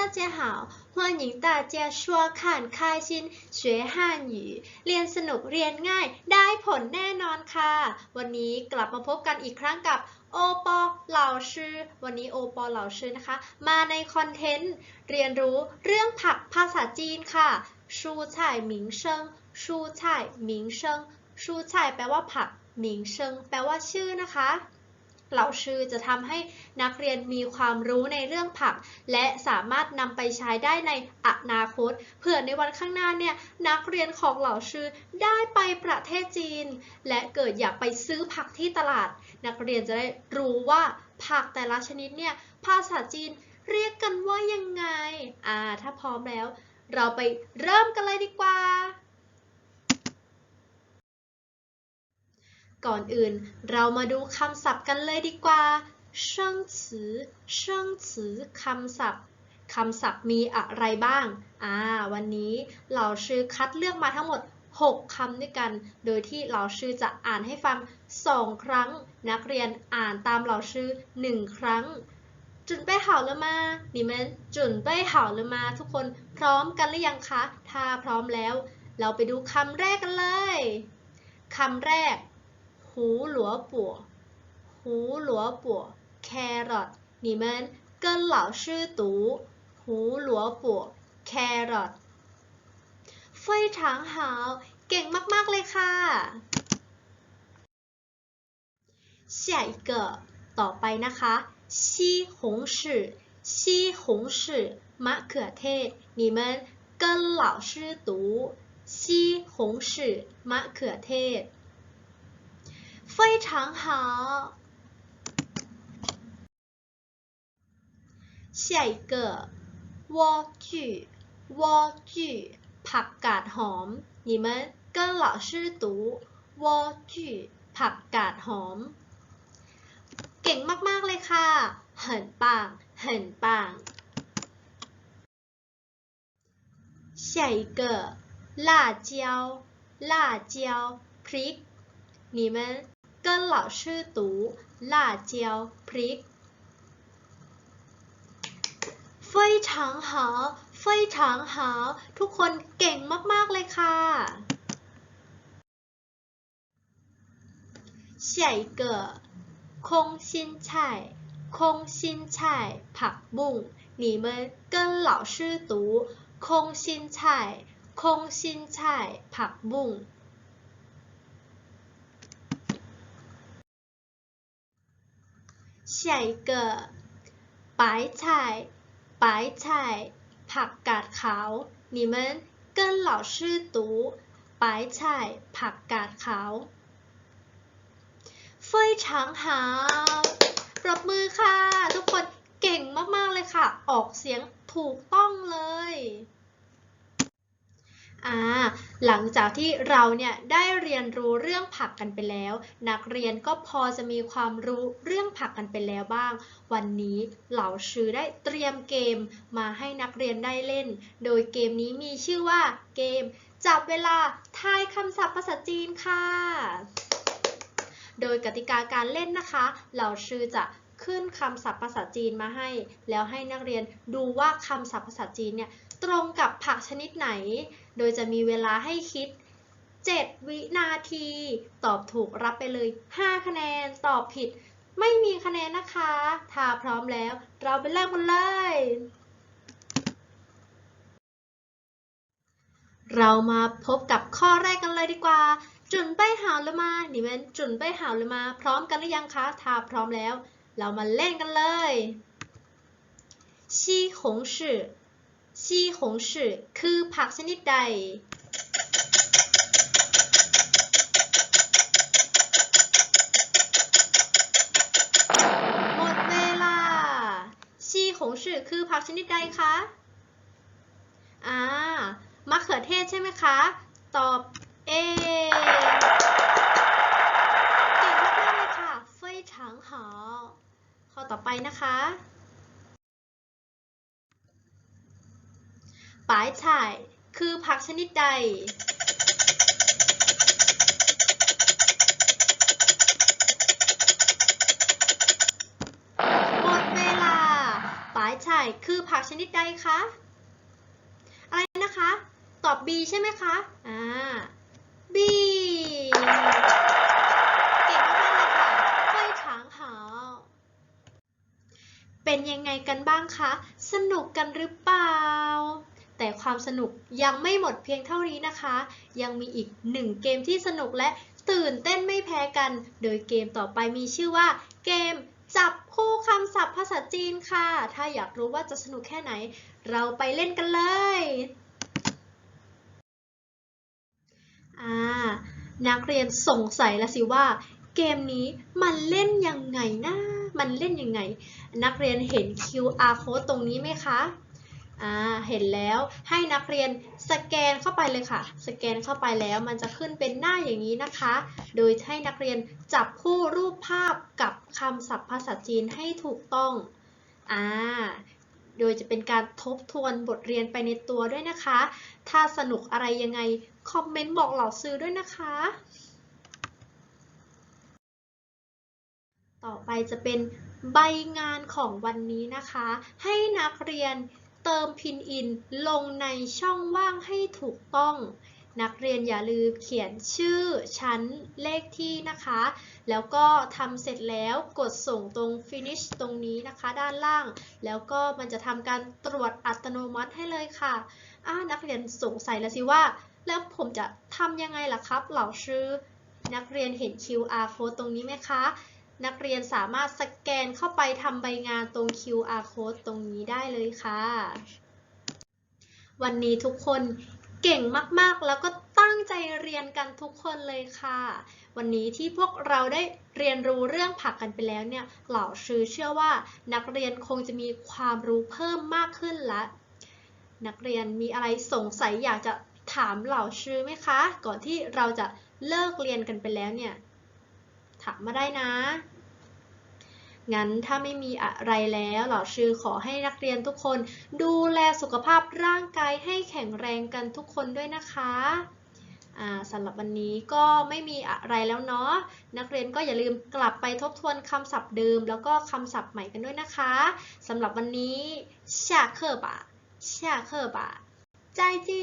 大家好欢迎大家收看开心学汉语เรียนสนุกเรียนง่าย ได้ผลแน่นอนค่ะ วันนี้กลับมาพบกันอีกครั้งกับโอปอเหล่าชื่อ วันนี้โอปอเหล่าชื่อนะคะ มาในคอนเทนต์ เรียนรู้เรื่องผักภาษาจีนค่ะชูช่ายหมิงเชิงชูช่ายหมิงเชิงชูช่ายแปลว่าผักหมิงเชิงแปลว่าชื่อนะคะ เหล่าชื่อจะทำให้นักเรียนมีความรู้ในเรื่องผัก และสามารถนำไปใช้ได้ในอนาคต เผื่อในวันข้างหน้าเนี่ยนักเรียนของเหล่าชื่อได้ไปประเทศจีน และเกิดอยากไปซื้อผักที่ตลาด นักเรียนจะได้รู้ว่าผักแต่ละชนิดเนี่ยภาษาจีนเรียกกันว่ายังไง อ่า ถ้าพร้อมแล้ว เราไปเริ่มกันเลยดีกว่า ก่อนอื่นเรามาดูคำศัพท์กันเลยดีกว่าเชิงซือเชิงซือคำศัพท์คำศัพท์มีอะไรบ้าง อ่า วันนี้เราชื่อคัดเลือกมาทั้งหมด 6 คำด้วยกัน โดยที่เราชื่อจะอ่านให้ฟังสองครั้ง นักเรียนอ่านตามเราชื่อ 1 ครั้ง จุนไปเห่าแล้วมานี่มันจุนไปเห่าแล้มา ทุกคนพร้อมกันหรือยังคะ ถ้าพร้อมแล้ว เราไปดูคำแรกกันเลย คำแรก 胡萝卜，胡萝卜，carrot，你们跟老师读胡萝卜，carrot，非常好，เก่งมากๆเลยค่ะ 下一个ต่อไปนะคะ西红柿西红柿มะเขือเทศ你们跟老师读西红柿มะเขือเทศ 非常好。下一个莴苣，莴苣，ผักกาดหอม你们跟老师读莴苣ผักกาดหอม เก่งมาก ๆ เลยค่ะ很棒很棒下一个辣椒，辣椒，พริก你们 跟老师读辣椒 พริก非常好非常好ทุกคนเก่งมาก ๆ เลยค่ะ 下一个空心菜空心菜ผักบุ้ง你们跟老师读空心菜空心菜ผักบุ้ง 下一个白菜白菜ผักกาดขาว你们跟老师读白菜ผักกาดขาว非常好ปรบมือค่ะ ทุกคนเก่งมาก ๆ เลยค่ะ ออกเสียงถูกต้องเลย อ่าหลังจากที่เราเนี่ยได้เรียนรู้เรื่องผักกันไปแล้ว นักเรียนก็พอจะมีความรู้เรื่องผักกันไปแล้วบ้าง วันนี้เหล่าชื่อได้เตรียมเกมมาให้นักเรียนได้เล่น โดยเกมนี้มีชื่อว่าเกม จับเวลาทายคำศัพท์ภาษาจีนค่ะ โดยกติกาการเล่นนะคะ เหล่าชื่อจะขึ้นคำศัพท์ภาษาจีนมาให้ แล้วให้นักเรียนดูว่าคำศัพท์ภาษาจีนเนี่ย ตรงกับผักชนิดไหน โดยจะมีเวลาให้คิด 7 วินาที ตอบถูกรับไปเลย 5 คะแนน ตอบผิด ไม่มีคะแนนนะคะ ถ้าพร้อมแล้ว เราไปเริ่มกันเลย เรามาพบกับข้อแรกกันเลยดีกว่า จุนไปหาวหรือมานี่มันจุนไปหาวหรือมา พร้อมกันหรือยังคะ ถ้าพร้อมแล้ว เรามาเล่นกันเลย西红柿 ซีหงชื่อคือผักชนิดใด หมดเวลา ซีหงชื่อคือผักชนิดใดคะ อ่ามะเขือเทศใช่ไหมคะ ตอบเอเก่งมากเลยค่ะเฟยถังหอข้อต่อไปนะคะ ปายฉ่คือผักชนิดใด หมดเวลา ปายฉ่คือผักชนิดใดคะ อะไรนะคะ ตอบ B ใช่ไหมคะ อ่า B เก่งมากเลยค่ะไยถางหาเป็นยังไงกันบ้างคะ สนุกกันหรือเปล่า ความสนุกยังไม่หมดเพียงเท่านี้นะคะ ยังมีอีกหนึ่งเกมที่สนุกและตื่นเต้นไม่แพ้กัน โดยเกมต่อไปมีชื่อว่า เกมจับคู่คำศัพท์ภาษาจีนค่ะ ถ้าอยากรู้ว่าจะสนุกแค่ไหน เราไปเล่นกันเลยอ่านักเรียนสงสัยแล้วสิว่า เกมนี้มันเล่นยังไงนะ มันเล่นยังไง นักเรียนเห็น QR code ตรงนี้ไหมคะ อ่าเห็นแล้วให้นักเรียนสแกนเข้าไปเลยค่ะ สแกนเข้าไปแล้วมันจะขึ้นเป็นหน้าอย่างนี้นะคะ โดยให้นักเรียนจับคู่รูปภาพกับคำศัพท์ภาษาจีนให้ถูกต้องอ่าโดยจะเป็นการทบทวนบทเรียนไปในตัวด้วยนะคะ ถ้าสนุกอะไรยังไง คอมเมนต์บอกเหล่าซื้อด้วยนะคะ ต่อไปจะเป็นใบงานของวันนี้นะคะ ให้นักเรียน เติมพินอินลงในช่องว่างให้ถูกต้อง นักเรียนอย่าลืมเขียนชื่อชั้นเลขที่นะคะ แล้วก็ทำเสร็จแล้วกดส่งตรง finish ตรงนี้นะคะ ด้านล่าง แล้วก็มันจะทำการตรวจอัตโนมัติให้เลยค่ะอ่านักเรียนสงสัยแล้วสิว่า แล้วผมจะทำยังไงล่ะครับเหล่าชื่อนักเรียนเห็น QR code ตรงนี้ไหมคะ นักเรียนสามารถสแกนเข้าไปทำใบงานตรง QR code ตรงนี้ได้เลยค่ะ วันนี้ทุกคนเก่งมากๆ แล้วก็ตั้งใจเรียนกันทุกคนเลยค่ะ วันนี้ที่พวกเราได้เรียนรู้เรื่องผักกันไปแล้วเนี่ย เหล่าชื่อเชื่อว่า นักเรียนคงจะมีความรู้เพิ่มมากขึ้นละ นักเรียนมีอะไรสงสัยอยากจะถามเหล่าชื่อไหมคะ ก่อนที่เราจะเลิกเรียนกันไปแล้วเนี่ย ถามมาได้นะ งั้นถ้าไม่มีอะไรแล้วเหล่าชื่อขอให้นักเรียนทุกคน ดูแลสุขภาพร่างกายให้แข็งแรงกันทุกคนด้วยนะคะอ่าสำหรับวันนี้ก็ไม่มีอะไรแล้วเนาะ นักเรียนก็อย่าลืมกลับไปทบทวนคำศัพท์เดิม แล้วก็คำศัพท์ใหม่กันด้วยนะคะสำหรับวันนี้下课吧下课吧再见